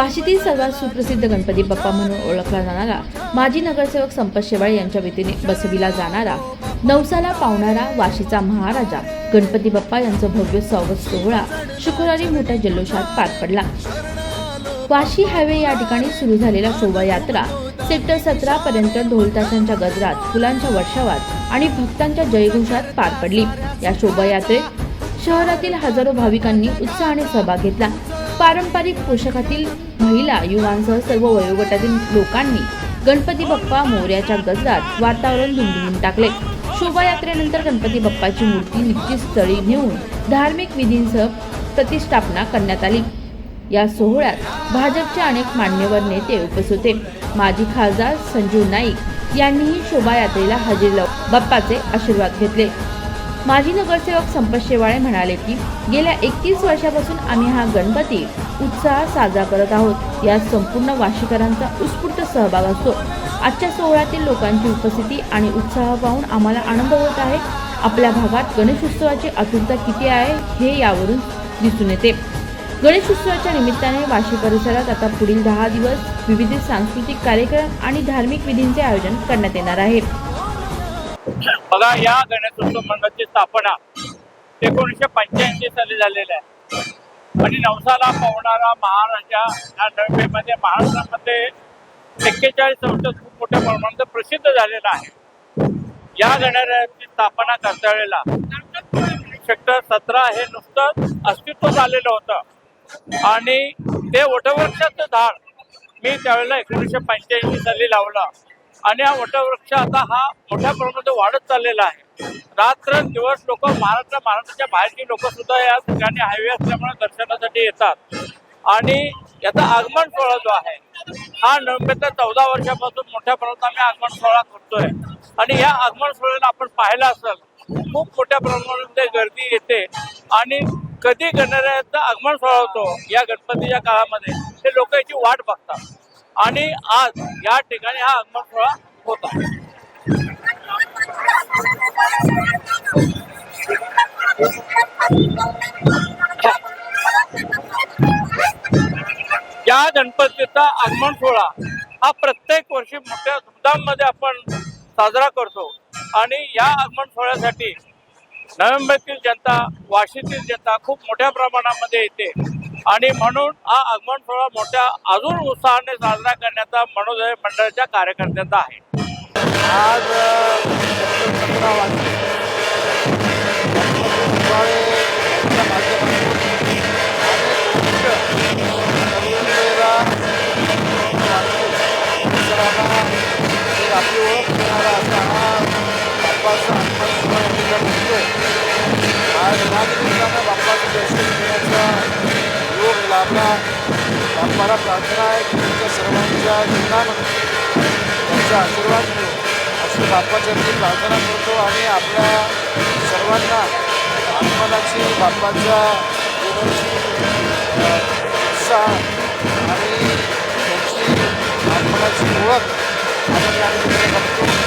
वाशीतील सर्वात सुप्रसिद्ध गणपती बाप्पा म्हणून ओळखला जाणारा माजी नगरसेवक संपत शेवाळे यांच्या वतीने बसविला जाणारा नवसाला पावणारा वाशीचा महाराजा गणपती बाप्पा यांचं भव्य स्वागत सोहळा शुक्रवारी मोठ्या जल्लोषात पार पडला. वाशी हायवे या ठिकाणी सुरू झालेला शोभायात्रा सेक्टर सतरा पर्यंत ढोलताशांच्या गजरात फुलांच्या वर्षावात आणि भक्तांच्या जयघोषात पार पडली. या शोभायात्रेत शहरातील हजारो भाविकांनी उत्साहाने सहभाग घेतला. पारंपरिक पोशाखातील महिला युवांसह सर्व वयोगटातील लोकांनी गणपती बाप्पा मोर्याच्या गजरात वातावरण दुमदुमून टाकले. शोभायात्रेनंतर गणपती बाप्पाची मूर्ती निश्चित स्थळी नेऊन धार्मिक विधींसह प्रतिष्ठापना करण्यात आली. या सोहळ्यात भाजपचे अनेक मान्यवर नेते उपस्थित होते. माजी खासदार संजीव नाईक यांनीही शोभायात्रेला हजेरी लावून बाप्पाचे आशीर्वाद घेतले. माजी नगरसेवक संपत शेवाळे म्हणाले की गेल्या एकतीस वर्षापासून आम्ही हा गणपती उत्साहात साजरा करत आहोत. यात संपूर्ण वाशीकरांचा उत्स्फूर्त सहभाग असतो. आजच्या सोहळ्यातील लोकांची उपस्थिती आणि उत्साह पाहून आम्हाला आनंद होत आहे. आपल्या भागात गणेशोत्सवाची आतुरता किती आहे हे यावरून दिसून येते. गणेशोत्सवाच्या निमित्ताने वाशी परिसरात आता पुढील दहा दिवस विविध सांस्कृतिक कार्यक्रम आणि धार्मिक विधींचे आयोजन करण्यात येणार आहे. बघा या गणेशोत्सव मंडळाची स्थापना एकोणीसशे पंच्याऐंशी साली झालेली आहे. आणि नवसाला पावणारा महाराजा या नव्हेमध्ये महाराष्ट्रामध्ये एक्केचाळीस वर्ष खूप मोठ्या प्रमाणात प्रसिद्ध झालेला आहे. या गणरायाची स्थापना करता वेळेला सेक्टर सतरा हे नुसतं अस्तित्वात आलेलं होतं. आणि ते वटवृक्षाचं झाड मी त्यावेळेला एकोणीसशे पंच्याऐंशी साली लावलं. आणि हा वटवृक्ष आता हा मोठ्या प्रमाणात वाढत चाललेला आहे. रात्र दिवस लोक महाराष्ट्र महाराष्ट्राच्या बाहेरची लोक सुद्धा या ठिकाणी हायवे असल्यामुळे दर्शनासाठी येतात. आणि याचा आगमन सोहळा जो आहे हा नोव्हेंबर चौदा वर्षापासून मोठ्या प्रमाणात आम्ही आगमन सोहळा करतोय. आणि या आगमन सोहळ्याला आपण पाहिला असेल खूप मोठ्या प्रमाणामध्ये गर्दी येते. आणि कधी गणरायाचा आगमन सोहळा होतो या गणपतीच्या काळामध्ये ते लोक याची वाट बघतात. आणि आज या ठिकाणी हा आगमन सोहळा होता या गणपतीचा आगमन सोहळा हा प्रत्येक वर्षी मोठ्या धुमधाममध्ये आपण साजरा करतो. आणि या आगमन सोहळ्यासाठी नोव्हेंबरतील जनता वाशीतील जनता खूप मोठ्या प्रमाणामध्ये येते. आणि म्हणून हा आगमन सोहळा मोठ्या अजून उत्साहाने साजरा करण्याचा मनोदय मंडळाच्या कार्यकर्त्यांचा आहे. आज मला प्रार्थना आहे की तुमच्या सर्वांच्या जीवनामध्ये त्यांचा आशीर्वाद मिळो अशी बाप्पाच्या प्रार्थना करतो आणि आपल्या सर्वांना आत्मनाची बाप्पाच्या जीवनाची उत्साह आणि त्यांची आत्मनाची ओळख आणि आम्ही बघतो.